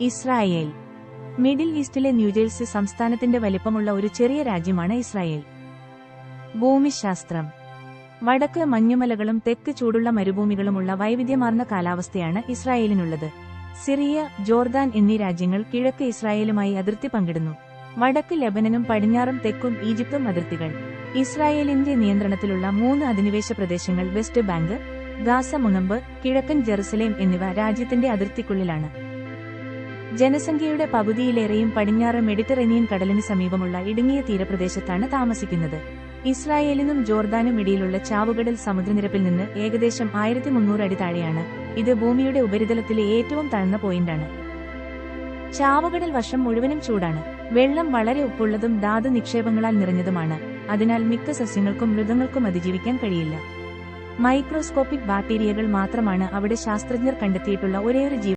Israel. Middle ഈസ്റ്റിലെ New Jersey സംസ്ഥാനത്തിന്റെ വലിപ്പമുള്ള ഒരു ചെറിയ രാജ്യമാണ് ഇസ്രായേൽ. ഭൂമിശാസ്ത്രം. വടക്ക് മഞ്ഞുമലകളും തെക്ക് ചൂടുള്ള മരുഭൂമികളുമുള്ള വൈവിധ്യമാർന്ന കാലാവസ്ഥയാണ് ഇസ്രായേലിനുള്ളത്. സിറിയ ജോർദാൻ എന്നീ രാജ്യങ്ങൾ കിഴക്ക് ഇസ്രായേലുമായി അതിർത്തി പങ്കിടുന്നു. വടക്ക് ലെബനനും പടിഞ്ഞാറും തെക്കും ഈജിപ്തും അതിർത്തികൾ. ഇസ്രായേലിന്റെ നിയന്ത്രണത്തിലുള്ള മൂന്ന് അധിനിവേശ പ്രദേശങ്ങൾ വെസ്റ്റ് ബാങ്ക് ഗാസ മുനമ്പ് കിഴക്കൻ ജെറുസലേം എന്നിവ രാജ്യത്തിന്റെ അതിർത്തിക്കുള്ളിലാണ്. ജനസംഖ്യയുടെ പകുതിയിലേറെയും പടിഞ്ഞാറ് മെഡിറ്ററേനിയൻ കടലിന് സമീപമുള്ള ഇടുങ്ങിയ തീരപ്രദേശത്താണ് താമസിക്കുന്നത്. ഇസ്രായേലിനും ജോർദാനും ഇടയിലുള്ള ചാവുകടൽ സമുദ്രനിരപ്പിൽ നിന്ന് ഏകദേശം ആയിരത്തി മുന്നൂറ് അടി താഴെയാണ്. ഇത് ഭൂമിയുടെ ഉപരിതലത്തിലെ ഏറ്റവും താഴ്ന്ന പോയിന്റാണ്. ചാവുകടൽ വർഷം മുഴുവനും ചൂടാണ്. വെള്ളം വളരെ ഉപ്പുള്ളതും ധാതു നിക്ഷേപങ്ങളാൽ നിറഞ്ഞതുമാണ്. അതിനാൽ മിക്ക സസ്യങ്ങൾക്കും മൃഗങ്ങൾക്കും അതിജീവിക്കാൻ കഴിയില്ല. മൈക്രോസ്കോപ്പിക് ബാക്ടീരിയകൾ മാത്രമാണ് അവിടെ ശാസ്ത്രജ്ഞർ കണ്ടെത്തിയിട്ടുള്ള ഒരേയൊരു